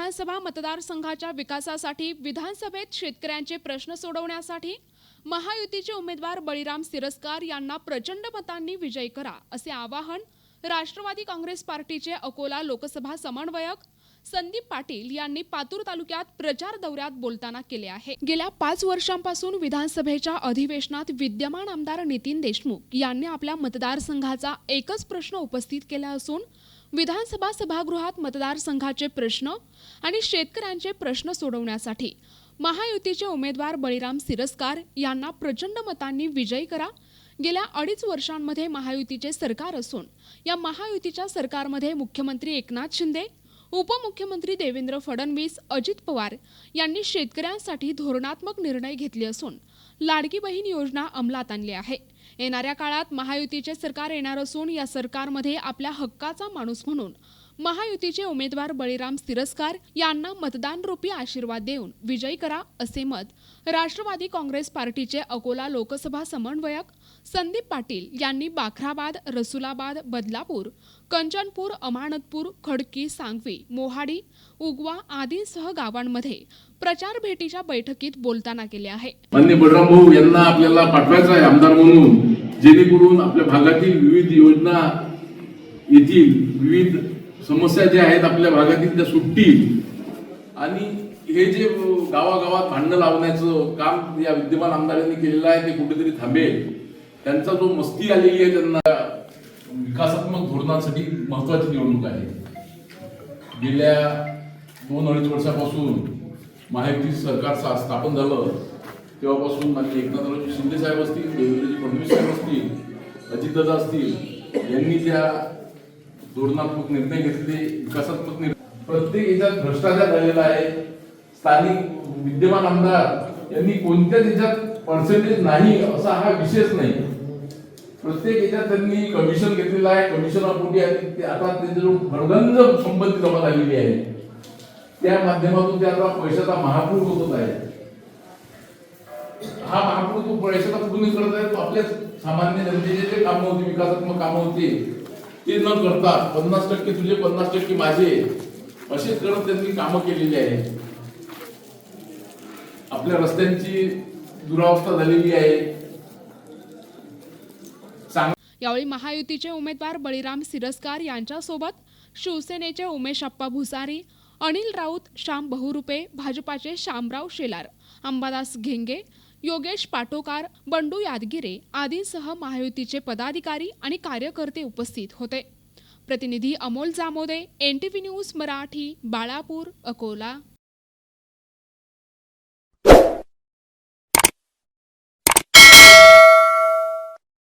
विधानसभा मतदारसंघाच्या विकासासाठी विधानसभेत शेतकऱ्यांचे प्रश्न सोडवण्यासाठी महायुतीचे उमेदवार बळीराम सिरस्कार यांना प्रचंड मतांनी विजयी करा असे आवाहन राष्ट्रवादी काँग्रेस पार्टीचे अकोला लोकसभा समन्वयक संदीप पाटील यांनी पातूर तालुक्यात प्रचार दौऱ्यात बोलताना केले आहे. गेल्या पाच वर्षांपासून विधानसभेच्या अधिवेशनात विद्यमान आमदार नितीन देशमुख यांनी आपल्या मतदारसंघाचा एकच प्रश्न उपस्थित केला असून विधानसभा सभागृहात मतदारसंघाचे प्रश्न आणि शेतकऱ्यांचे प्रश्न सोडवण्यासाठी महायुतीचे उमेदवार बळीराम सिरस्कार यांना प्रचंड मतांनी विजयी करा. गेल्या अडीच वर्षांमध्ये महायुतीचे सरकार असून या महायुतीच्या सरकारमध्ये मुख्यमंत्री एकनाथ शिंदे उपमुख्यमंत्री देवेंद्र फडणवीस अजित पवार यांनी शेतकऱ्यांसाठी धोरणात्मक निर्णय घेतले असून लाडकी बहीण योजना अंमलात आणली आहे. येणाऱ्या काळात महायुतीचे सरकार येणार असून या सरकारमध्ये आपल्या हक्काचा माणूस म्हणून महायुतीचे उमेदवार बळीराम सिरस्कार यांना मतदान रूपी आशीर्वाद देऊन विजयी करा असे मत राष्ट्रवादी काँग्रेस पार्टीचे अकोला लोकसभा समन्वयक संदीप पाटील यांनी बाखराबाद रसुलाबाद बदलापूर कंचनपूर अमानतपूर खडकी सांगवी मोहाडी उगवा आदींसह गावांमध्ये प्रचार भेटीच्या बैठकीत बोलताना केले आहे. मान्य बळराम भाऊ यांना आपल्याला पाठवायचं आहे आमदार म्हणून जेणेकरून आपल्या भागातील विविध योजना येथील विविध समस्या ज्या आहेत आपल्या भागातील त्या सुटतील आणि हे जे गावागावात भांडणं लावण्याचं काम या विद्यमान आमदारांनी केलेलं आहे ते कुठेतरी थांबेल. त्यांचा जो मस्ती आलेली आहे त्यांना विकासात्मक धोरणांसाठी महत्वाची निवडणूक आहे. गेल्या दोन अडीच वर्षापासून महायुती सरकार स्थापन झालं. तेव्हापासून माझे एकनाथरावजी शिंदे साहेब असतील देवेंद्रजी फडणवीस साहेब असतील अजितदादा असतील यांनी त्या धोरणात्मक निर्णय घेतले विकासात्मक निर्णय. प्रत्येक याच्यात भ्रष्टाचार झालेला आहे. स्थानिक विद्यमान आमदार यांनी कोणत्याच याच्यात पर्सेंटेज नाही असा हा विषयच नाही. प्रत्येक याच्यात त्यांनी कमिशन घेतलेलं आहे. कमिशनापोटी आणि ते आता त्यांच्या भरगंज संपत्ती जमा झालेली आहे. त्या माध्यमातून ते आता पैशाचा महापूर होत आहे. हा महापूर तो पैशाचा पूर्ण करत आहे. तो आपल्या सामान्य जनतेचे जे कामं होती विकासात्मक कामं होती ते न करता पन्नास टक्के तुझे पन्नास टक्के माझे. असे करत त्यांनी कामं केलेली आहे आपल्या रस्त्यांची दुरावस्था झालेली आहे. यावेळी महायुतीचे उमेदवार बळीराम सिरस्कार यांच्यासोबत शिवसेनेचे उमेश अप्पा भुसारी अनिल राऊत श्याम बहुरुपे भाजपाचे श्यामराव शेलार अंबादास घेंगे योगेश पाटोकार बंडू यादगिरे आदींसह महायुतीचे पदाधिकारी आणि कार्यकर्ते उपस्थित होते. प्रतिनिधी Amol Jamode N T V news Marathi Balapur Akola.